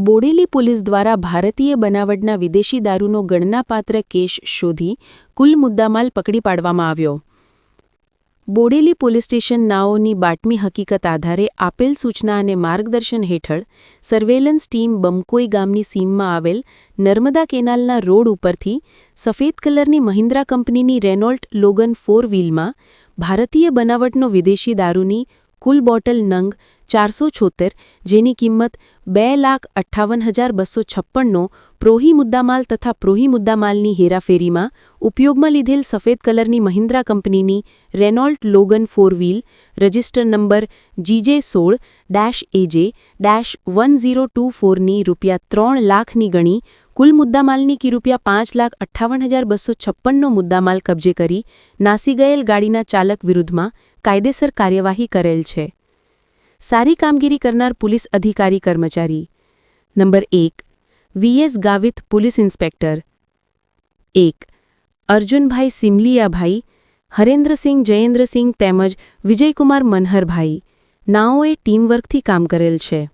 Bodeli police દ્વારા ભારતીય બનાવટના વિદેશી દારૂનો ગણનાપાત્ર કેસ શોધી કુલ મુદ્દામાલ પકડી પાડવામાં આવ્યો. બોડેલી પોલીસ સ્ટેશન નાઓની બાટમી હકીકત આધારે આપેલ સૂચના અને માર્ગદર્શન હેઠળ સર્વેલન્સ ટીમ બમકોઈ ગામની સીમમાં આવેલ નર્મદા કેનાલના રોડ ઉપરથી સફેદ કલરની મહિન્દ્રા કંપનીની રેનોલ્ટ લોગન ફોર વ્હીલમાં ભારતીય બનાવટનો વિદેશી દારૂની કુલ બોટલ નંગ ચારસો છોતેર જેની કિંમત બે લાખ અઠ્ઠાવન હજાર બસો છપ્પનનો પ્રોહી મુદ્દામાલ તથા પ્રોહી મુદ્દામાલની હેરાફેરીમાં ઉપયોગમાં લીધેલ સફેદ કલરની મહિન્દ્રા કંપનીની Renault Logan four wheel, register number GJ સોળ dash AJ dash one zero two ફોરની રૂપિયા ત્રણ લાખની ગણી, કુલ મુદ્દામાલની કી રૂપિયા પાંચ લાખ અઠ્ઠાવન હજાર બસો છપ્પનનો મુદ્દામાલ કબજે કરી નાસી ગયેલ ગાડીના ચાલક વિરુદ્ધમાં કાયદેસર કાર્યવાહી કરેલ છે. સારી કામગીરી કરનાર પોલીસ અધિકારી કર્મચારી. નંબર એક વીએસ ગાવિત પોલીસ ઇન્સ્પેક્ટર. એક, અર્જુનભાઈ સિમલિયાભાઈ, હરેન્દ્રસિંહ જયેન્દ્રસિંહ તેમજ વિજયકુમાર મનહરભાઈ. નાઓએ ટીમવર્કથી કામ કરેલ છે.